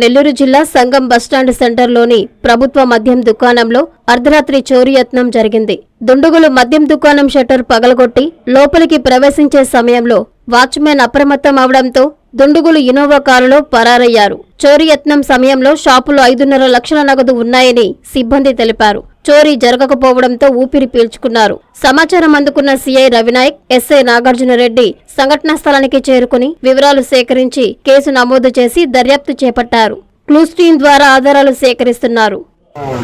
నెల్లూరు జిల్లా సంగం బస్టాండ్ సెంటర్లోని ప్రభుత్వ మద్యం దుకాణంలో అర్ధరాత్రి చోరీయత్నం జరిగింది. దుండగులు మద్యం దుకాణం షట్టర్ పగలగొట్టి లోపలికి ప్రవేశించే సమయంలో వాచ్మెన్ అప్రమత్తం అవడంతో దుండుగులు ఇనోవా కారులో పరారయ్యారు. చోరీయత్నం సమయంలో షాపులో ఐదున్నర లక్షల నగదు ఉన్నాయని సిబ్బంది తెలిపారు. చోరీ జరగకపోవడంతో ఊపిరి పీల్చుకున్నారు. సమాచారం అందుకున్న సీఐ రవినాయక్ ఎస్ఐ నాగార్జునరెడ్డి సంఘటనా స్థలానికి చేరుకుని వివరాలు సేకరించి కేసు నమోదు చేసి దర్యాప్తు చేపట్టారు. క్లూస్ టీం ద్వారా ఆధారాలు సేకరిస్తున్నారు.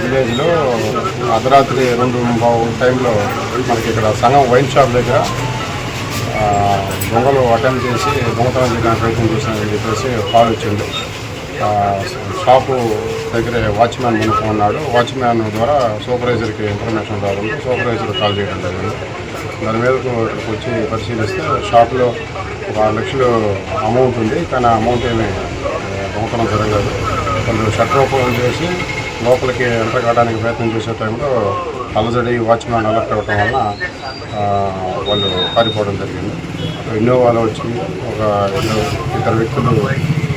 విలేజ్లో అర్ధరాత్రి రెండు టైంలో మనకి ఇక్కడ సంఘం వైన్ షాప్ దగ్గర దొంగలు అటెంప్ట్ చేసి దొంగతనం చేయడానికి ప్రయత్నం చేసినారని చెప్పేసి కాల్ వచ్చింది. షాపు దగ్గర వాచ్మ్యాన్ మనకు ఉన్నాడు. వాచ్మ్యాన్ ద్వారా సూపర్వైజర్కి ఇన్ఫర్మేషన్ రావడంతో సూపర్వైజర్ కాల్ చేయడం జరిగింది. దాని మీదకు ఇక్కడికి వచ్చి పరిశీలిస్తే షాప్లో ఒక ఆరు లక్షలు అమౌంట్ ఉంది. కానీ ఆ అమౌంట్ ఏమి ఆ, దొంగతనం జరగలేదు. వాళ్ళు షట్టర్ ఓపెన్ చేసి లోపలికి ఎంటర్ కావడానికి ప్రయత్నం చేసే టైంలో అలజడి వాచ్మ్యాన్ అలర్ట్ అవ్వటం వలన వాళ్ళు పారిపోవడం జరిగింది. ఇన్నోవాలో వచ్చి ఒక ఇద్దరు వ్యక్తులు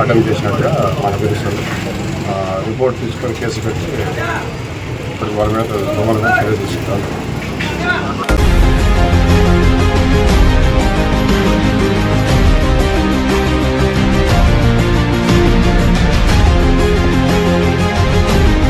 అటెంప్ట్ చేసినట్టుగా మనకు తెలుస్తుంది రిపోర్ట్ తీసుకొని కేసు పెట్టి ఇప్పుడు వాళ్ళ మీద వాళ్ళ చర్య తీసుకుంటాను